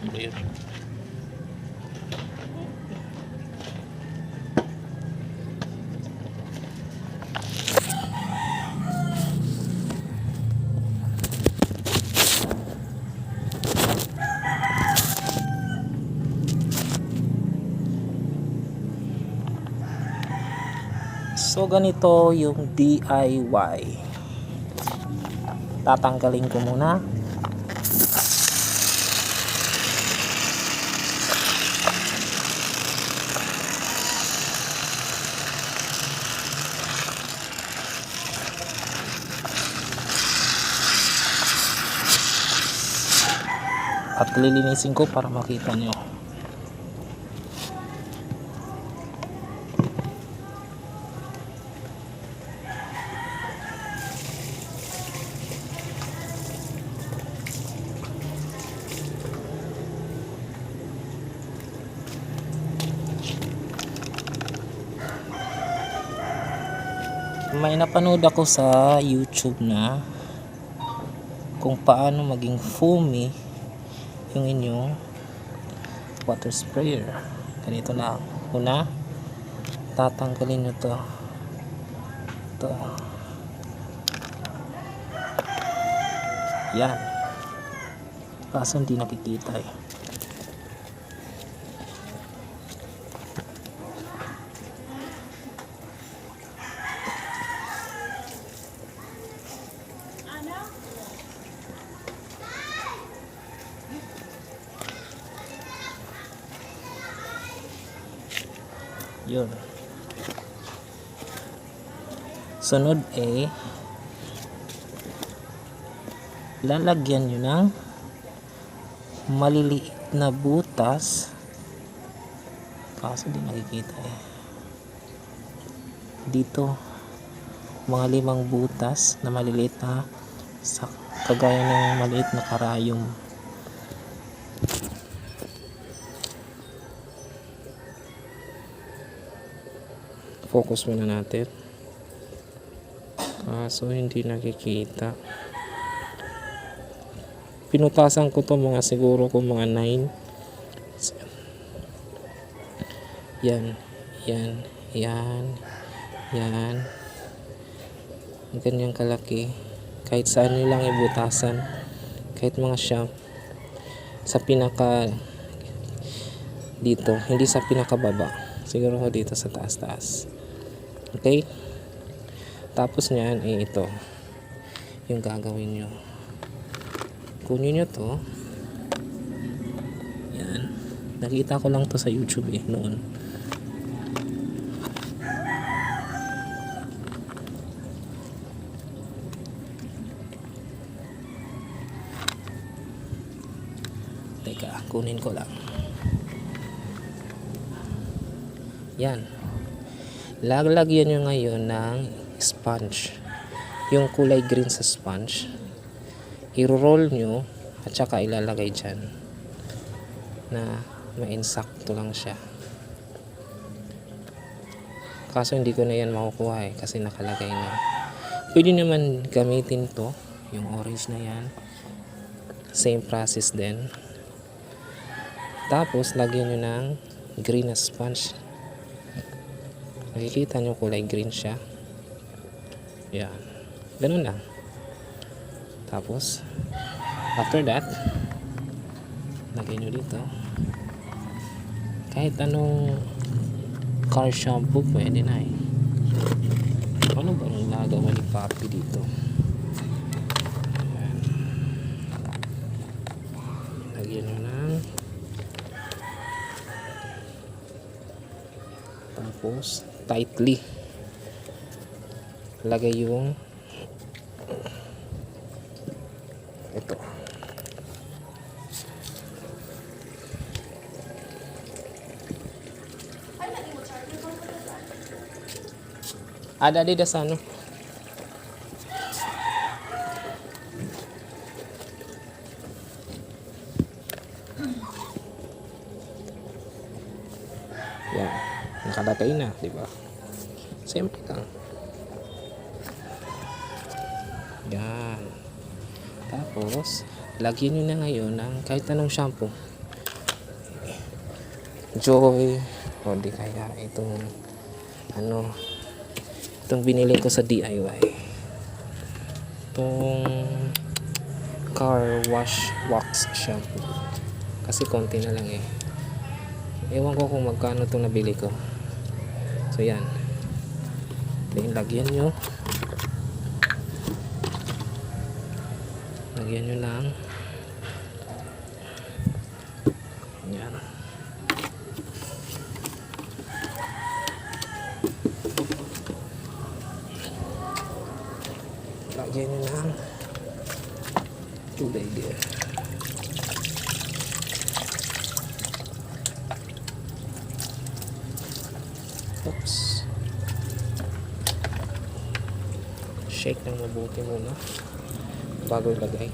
sprayer. So ganito yung DIY. Tatanggalin ko muna. At lilinisin ko para makita nyo. may napanood ako sa YouTube na kung paano maging foamy yung inyong water sprayer. Ganito lang una tatanggalin nyo to. To yan. Kaso hindi nakikita eh Yun. Sunod eh, lalagyan nyo ng maliliit na butas. Kaso di nakikita eh. Dito, mga limang butas na maliliit na sa kagaya ng maliit na karayom. Focus muna natin. Kaso hindi nakikita. Pinutasan ko to mga siguro ko mga 9 yan yan yan yan. Ganyang kalaki. Kahit saan nyo lang ibutasan. Kahit mga shop sa pinaka dito. Hindi sa pinakababa siguro ko dito sa taas taas Okay? Tapos niyan, eh, ito. Yung gagawin nyo. Kunin nyo to. Yan. Nakita ko lang to sa YouTube eh, noon. Teka, kunin ko lang. Yan. Lalagyan nyo ngayon ng sponge. Yung kulay green sa sponge. I-roll nyo at saka ilalagay dyan na mainsakto lang siya. Kaso hindi ko na yan makukuha eh kasi nakalagay na. Pwede naman gamitin to yung orange na yan. Same process din. Tapos lagyan nyo ng green na sponge Nakikita nyo kulay green siya. Yan. Ganun lang. Tapos, after that, lagay nyo dito. Kahit anong car shampoo, pwede na eh. Ano ba ang nagawa ni Papi dito? Yan. Lagyan nyo ng tapos tightly. Lagay yung ito. Ada di sa ano yan nakalagay na di ba Siyempre lang. Yan. Tapos, lagyan nyo na ngayon ng kahit anong shampoo. Joy o di kaya itong ano itong binili ko sa DIY itong car wash wax shampoo kasi konti na lang eh ewan ko kung magkano itong nabili ko so yan then lagyan nyo lagyan nyo lang yan lagyan nyo lang good idea oops. Shake ng mabuti muna. Bago ilagay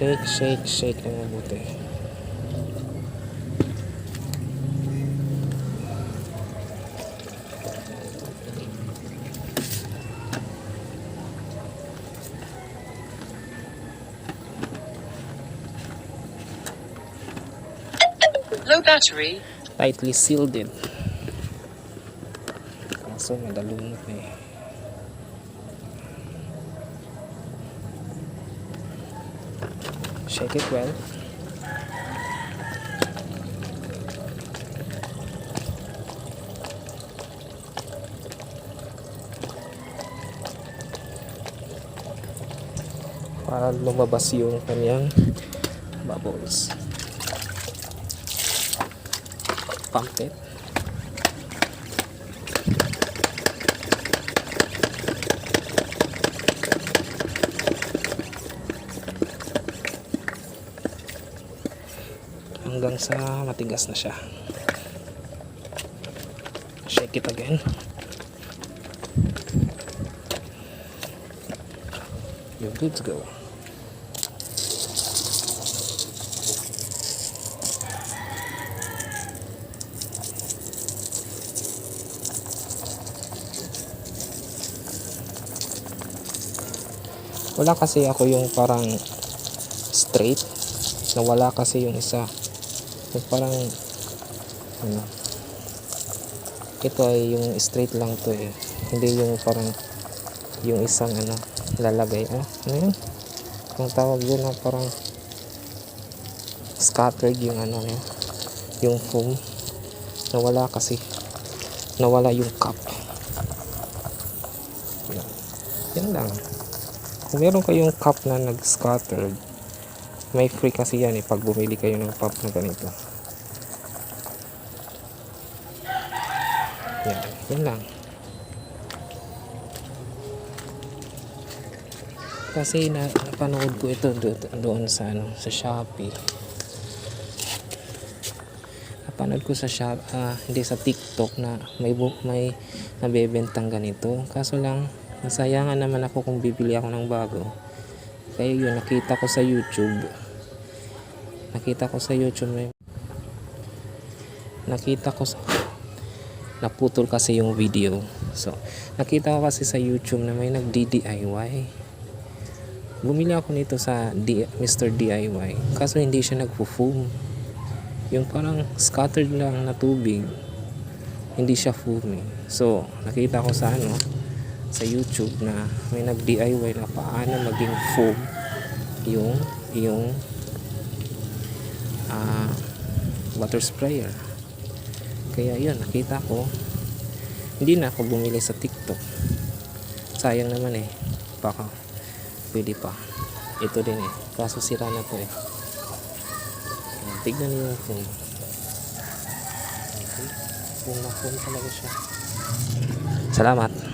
shake shake shake ng mabuti. Low battery. Tightly sealed it kaso madalunod na eh. Shake it well. Para lumabas yung kanyang bubbles it hanggang sa matigas na siya. Shake it again. Good to go wala kasi ako yung parang straight. Na wala kasi yung isa. Yung parang ano ito ay yung straight lang to eh. Hindi yung parang yung isang ano lalagay. Ah ano yun? Ang tawag yun na parang scattered yung ano yun. Yung foam. Nawala kasi. Nawala yung cup. Yan lang kung meron kayong cup na nag-scattered may free kasi yan eh pag bumili kayo ng cup na ganito. Yan, yan lang. Kasi na, napanood ko ito do, doon sa ano sa Shopee. Napanood ko sa shop ah, hindi sa TikTok na may may nabebentang ganito. Kaso lang nasayangan naman ako kung bibili ako ng bago. Kaya yun nakita ko sa YouTube. Nakita ko sa YouTube may nakita ko sa naputol kasi yung video. So nakita ko kasi sa YouTube na may nag DIY bumili ako nito sa D- Mr. DIY kaso hindi siya nagpo-foam yung parang scattered lang na tubig hindi siya foamy so nakita ko sa ano sa YouTube na may nag DIY na paano maging foam yung yung ah, water sprayer. Kaya yun nakita ko hindi na ako bumili sa TikTok. Sayang naman eh baka pwede pa. Ito din eh kaso sira na to eh. Tignan niyo yung foam. Foam na foam talaga siya. Salamat